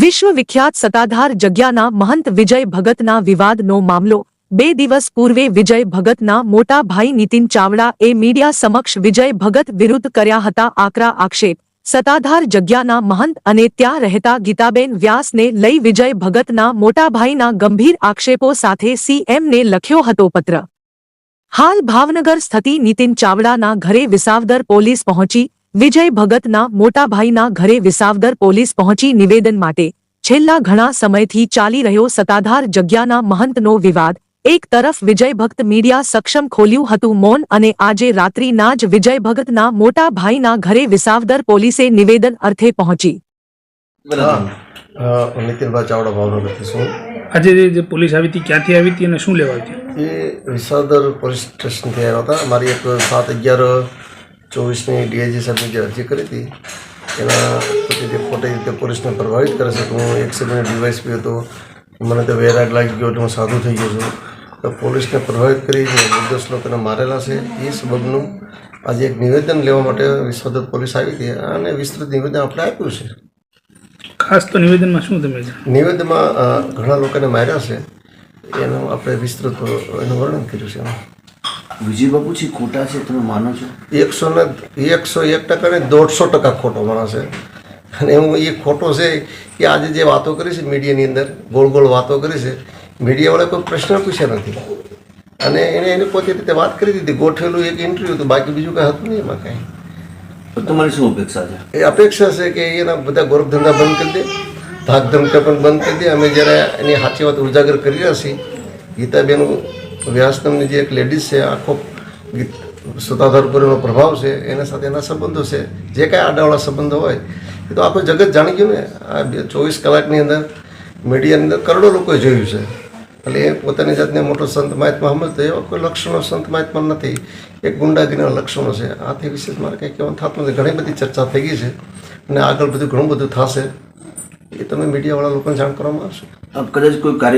વિશ્વવિખ્યાત સતાધાર જગ્યાના મહંત વિજય ભગતના વિવાદનો મામલો. બે દિવસ પૂર્વે વિજય ભગતના મોટા ભાઈ નીતિન ચાવડા એ મીડિયા સમક્ષ વિજય ભગત વિરુદ્ધ કર્યા હતા આકરા આક્ષેપ. સત્તાધાર જગ્યાના મહંત અને ત્યાં રહેતા ગીતાબેન વ્યાસને લઈ વિજય ભગતના મોટા ભાઈના ગંભીર આક્ષેપો સાથે સીએમને લખ્યો હતો પત્ર. હાલ ભાવનગર સ્થિતિ નીતિન ચાવડાના ઘરે વિસાવદર પોલીસ પહોંચી વિજય ભગતના મોટા ભાઈના ઘરે વિસાવદર પોલીસ પહોંચી નિવેદન માટે છેલ્લા ઘણા સમયથી ચાલી રહ્યો સત્તાધાર જગ્યાના મહંતનો વિવાદ. એક તરફ વિજય ભક્ત મીડિયા સક્ષમ ખોલ્યું હતું મૌન અને આજે રાત્રિના જ વિજય ભગતના મોટા ભાઈના ઘરે વિસાવદર પોલીસે નિવેદન અર્થે પહોંચી. હા. ચાવડા ભાવનગરથી છું. આજે જે- જે પોલીસ આવી હતી ક્યાંથી આવી હતી અને શું લેવા હતી એ વિસાવદર પોલીસ સ્ટેશનથી આવ્યા હતા. અમારી એક સાત અગિયાર ચોવીસની ડીઆઈજી સાહેબની જે અરજી કરી હતી એના પછી તે ખોટી રીતે પોલીસને પ્રભાવિત કરે છે કે હું એક સમયનો ડીવાયસપી હતો. મને તો વેરાગ લાગી ગયો હું સાધુ થઈ ગયો છું. તો પોલીસને પ્રભાવિત કરી નિર્દોષ લોકોને મારેલા છે એ સબબનું આજે એક નિવેદન લેવા માટે વિશ્વદત્ત પોલીસ આવી હતી અને વિસ્તૃત નિવેદન આપણે આપ્યું છે. ખાસ તો નિવેદનમાં શું તમે નિવેદનમાં ઘણા લોકોને માર્યા છે. એનું આપણે વિસ્તૃત એનું વર્ણન કર્યું છે. એમાં વિજય છે ખોટા છે તમે માનો છો? એકસો ને એકસો એક ટકા ને દોઢસો ટકા ખોટો માણસ છે. અને હું એ ખોટો છે કે આજે જે વાતો કરી છે મીડિયાની અંદર ગોળ ગોળ વાતો કરી છે મીડિયાવાળા કોઈ પ્રશ્ન પૂછ્યા નથી. અને એને એને પોતે રીતે વાત કરી દીધી ગોઠવેલું એક ઇન્ટરવ્યુ હતું બાકી બીજું કાંઈ હતું નહીં એમાં કાંઈ. તો તમારી શું અપેક્ષા છે? એ અપેક્ષા છે કે એના બધા ગોરખધંધા ધંધા બંધ કરી દે ભાગધમકા પણ બંધ કરી દે. અમે જ્યારે એની સાચી વાત ઉજાગર કરી રહ્યા છીએ ગીતાબેન વ્યાસ નામની જે એક લેડીઝ છે, આખો ગીત સત્તાધાર પ્રભાવ છે, એના સાથે એના સંબંધો છે. જે કાંઈ આડાવાળા સંબંધો હોય, એ તો આખું જગત જાણી ગયું ને. આ ચોવીસ કલાકની અંદર મીડિયાની અંદર કરોડો લોકોએ જોયું છે. એટલે એ પોતાની જાતને મોટો સંત મહાત્મા સમજતો એવા કોઈ લક્ષણો સંત મહાત્મા નથી. એક ગુંડાગીરીના લક્ષણો છે. આથી વિશેષ મારે કંઈ કહેવાનું થતું નથી. ઘણી બધી ચર્ચા થઈ ગઈ છે. અને આગળ બધું ઘણું બધું થશે. એ તમે મીડિયાવાળા લોકોને જાણ કરવામાં આવશે. આપ કદાચ કોઈ કાર્ય